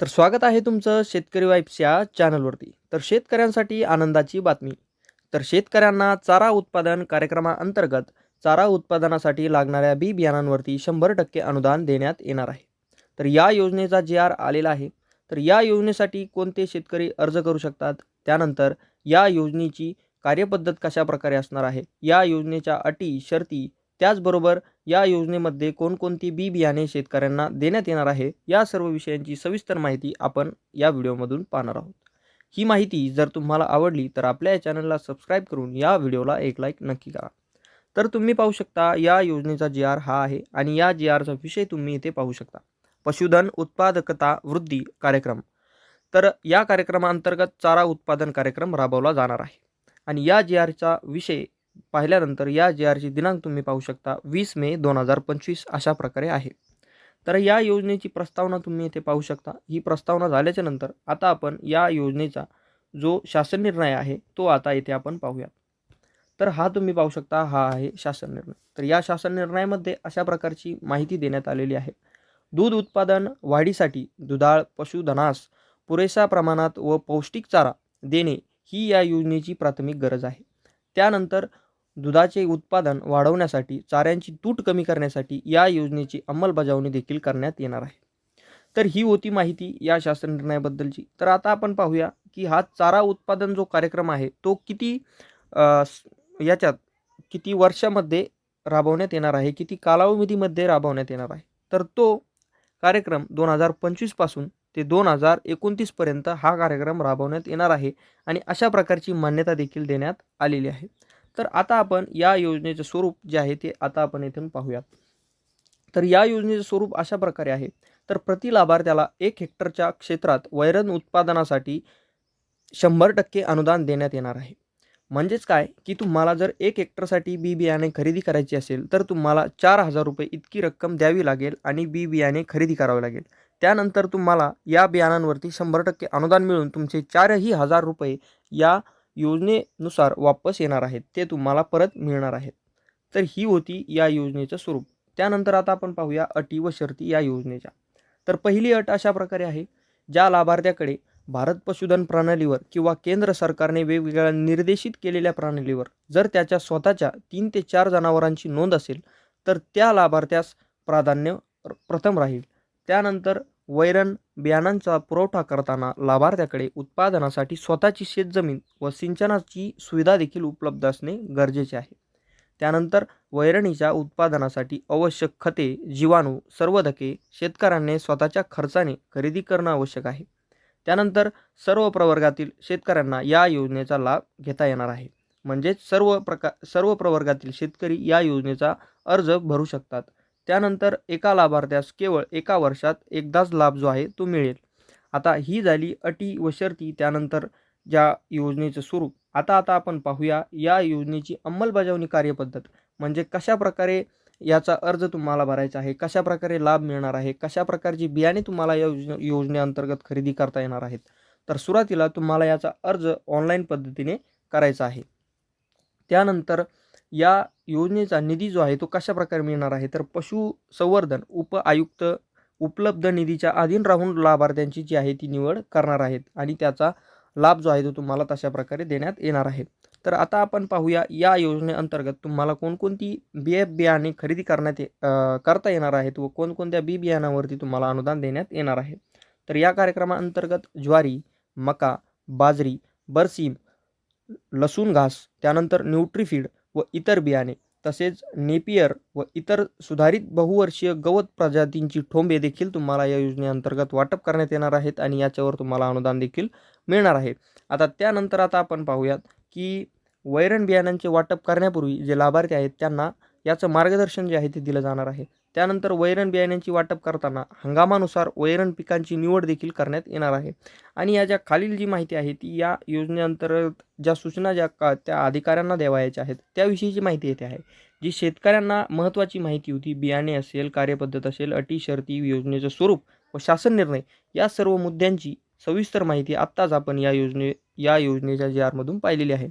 तर स्वागत आहे तुमचं शेतकरी वाईप्सच्या या चॅनलवरती. तर शेतकऱ्यांसाठी आनंदाची बातमी. तर शेतकऱ्यांना चारा उत्पादन कार्यक्रमाअंतर्गत चारा उत्पादनासाठी लागणाऱ्या बी बियाणांवरती शंभर टक्के अनुदान देण्यात येणार आहे. तर या योजनेचा जी आर आलेला आहे तर या योजनेसाठी कोणते शेतकरी अर्ज करू शकतात? त्यानंतर या योजनेची कार्यपद्धत कशा प्रकारे असणार आहे? या योजनेच्या अटी शर्ती त्याचबरोबर या योजनेमध्ये कोणकोणती बी बियाणे शेतकऱ्यांना देण्यात येणार आहे या सर्व विषयांची सविस्तर माहिती आपण या व्हिडिओमधून पाहणार आहोत. ही माहिती जर तुम्हाला आवडली तर आपल्या या चॅनलला सबस्क्राईब करून या व्हिडिओला एक लाईक नक्की करा. तर तुम्ही पाहू शकता या योजनेचा जी आर हा आहे आणि या जी आरचा विषय तुम्ही इथे पाहू शकता. पशुधन उत्पादकता वृद्धी कार्यक्रम. तर या कार्यक्रमाअंतर्गत चारा उत्पादन कार्यक्रम राबवला जाणार आहे. आणि या जी आरचा विषय पाहिल्यानंतर या जे आरची दिनांक तुम्ही पाहू शकता वीस मे दोन हजार पंचवीस अशा प्रकारे आहे. तर या योजनेची प्रस्तावना तुम्ही इथे पाहू शकता. ही प्रस्तावना झाल्याच्यानंतर आता आपण या योजनेचा जो शासन निर्णय आहे तो आता इथे आपण पाहूया तर हा तुम्ही पाहू शकता हा आहे शासन निर्णय. तर या शासन निर्णयामध्ये अशा प्रकारची माहिती देण्यात आलेली आहे. दूध उत्पादन वाढीसाठी दुधाळ पशुधनास पुरेशा प्रमाणात व पौष्टिक चारा देणे ही या योजनेची प्राथमिक गरज आहे. त्यानंतर दुधाचे उत्पादन वाढवण्यासाठी चाऱ्यांची तूट कमी करण्यासाठी या योजनेची अंमलबजावणी देखील करण्यात येणार आहे. तर ही होती माहिती या शासन निर्णयाबद्दलची. तर आता आपण पाहूया की हा चारा उत्पादन जो कार्यक्रम आहे तो किती याच्यात किती वर्षामध्ये राबवण्यात येणार आहे किती कालावधीमध्ये राबवण्यात येणार आहे? तर तो कार्यक्रम दोन हजार पंचवीसपासून ते दोन हजार एकोणतीसपर्यंत हा कार्यक्रम राबवण्यात येणार आहे आणि अशा प्रकारची मान्यता देखील देण्यात आलेली आहे. तर आता आपण या योजनेचं स्वरूप जे आहे ते आता आपण इथून पाहूयात. तर या योजनेचं स्वरूप अशा प्रकारे आहे. तर प्रति लाभार्थ्याला एक हेक्टरच्या क्षेत्रात वैरण उत्पादनासाठी शंभर टक्के अनुदान देण्यात येणार आहे. म्हणजेच काय? की तुम्हाला जर एक हेक्टरसाठी बी बियाणे खरेदी करायची असेल तर तुम्हाला चार हजार रुपये इतकी रक्कम द्यावी लागेल आणि बी बियाणे खरेदी करावे लागेल. त्यानंतर तुम्हाला या बियाणांवरती शंभर टक्के अनुदान मिळून तुमचे चारही हजार रुपये या योजनेनुसार वापस येणार आहेत ते तुम्हाला परत मिळणार आहेत. तर ही होती या योजनेचं स्वरूप. त्यानंतर आता आपण पाहूया अटी व शर्ती या योजनेच्या. तर पहिली अट अशा प्रकारे आहे ज्या लाभार्थ्याकडे भारत पशुधन प्रणालीवर किंवा केंद्र सरकारने वेगवेगळ्या निर्देशित केलेल्या प्रणालीवर जर त्याच्या स्वतःच्या तीन ते चार जनावरांची नोंद असेल तर त्या लाभार्थ्यास प्राधान्य प्रथम राहील. त्यानंतर वैरण बियाणांचा पुरवठा करताना लाभार्थ्याकडे उत्पादनासाठी स्वतःची शेतजमीन व सिंचनाची सुविधा देखील उपलब्ध असणे गरजेचे आहे. त्यानंतर वैरणीच्या उत्पादनासाठी आवश्यक खते जीवाणू सर्वधके शेतकऱ्यांनी स्वतःच्या खर्चाने खरेदी करणं आवश्यक आहे. त्यानंतर सर्व प्रवर्गातील शेतकऱ्यांना या योजनेचा लाभ घेता येणार आहे. म्हणजेच सर्व प्रका सर्व प्रवर्गातील शेतकरी या योजनेचा अर्ज भरू शकतात. त्यानंतर एका लाभार्थ्यास केवळ एका वर्षात एकदाच लाभ जो आहे तो मिळेल. आता ही झाली अटी व शर्ती त्यानंतर ज्या योजनेचं स्वरूप. आता आता आपण पाहूया या योजनेची अंमलबजावणी कार्यपद्धत. म्हणजे कशा प्रकारे याचा अर्ज तुम्हाला भरायचा आहे कशा प्रकारे लाभ मिळणार आहे कशा प्रकारची बियाणे तुम्हाला या योजने योजनेअंतर्गत खरेदी करता येणार आहेत. तर सुरुवातीला तुम्हाला याचा अर्ज ऑनलाईन पद्धतीने करायचा आहे. त्यानंतर या योजनेचा निधी जो आहे तो कशा प्रकारे मिळणार आहे? तर पशुसंवर्धन उप आयुक्त उपलब्ध निधीच्या अधीन राहून लाभार्थ्यांची जी आहे ती निवड करणार आहेत आणि त्याचा लाभ जो आहे तो तुम्हाला तशा प्रकारे देण्यात येणार आहे. तर आता आपण पाहूया या योजनेअंतर्गत तुम्हाला कोणकोणती बी एफ बियाणे खरेदी करण्यात ये करता येणार आहेत व कोणकोणत्या बी बियाणावरती तुम्हाला अनुदान देण्यात येणार आहे? तर या कार्यक्रमाअंतर्गत ज्वारी मका बाजरी बरसीम लसूण घास त्यानंतर न्यूट्रीफीड व इतर बियाणे तसेच नेपियर व इतर सुधारित बहुवर्षीय गवत प्रजातींची ठोंबे देखील तुम्हाला या योजनेअंतर्गत वाटप करण्यात येणार आहेत आणि याच्यावर तुम्हाला अनुदान देखील मिळणार आहे. आता त्यानंतर आता आपण पाहूयात की वैरण बियाण्यांचे वाटप करण्यापूर्वी जे लाभार्थी आहेत त्यांना याचं मार्गदर्शन जे आहे ते दिलं जाणार आहे. त्यानंतर वैरण बियाण्यांची वाटप करताना हंगामानुसार वैरण पिकांची निवड देखील करण्यात येणार आहे. आणि या ज्या खालील जी माहिती आहे ती या योजनेअंतर्गत ज्या सूचना ज्या का त्या अधिकाऱ्यांना द्यावायच्या आहेत त्याविषयीची माहिती येते आहे जी शेतकऱ्यांना महत्त्वाची माहिती होती बियाणे असेल कार्यपद्धत असेल अटी शर्ती योजनेचं स्वरूप व शासन निर्णय या सर्व मुद्द्यांची सविस्तर माहिती आत्ताच आपण या योजने या योजनेच्या जी आरमधून पाहिलेली आहे.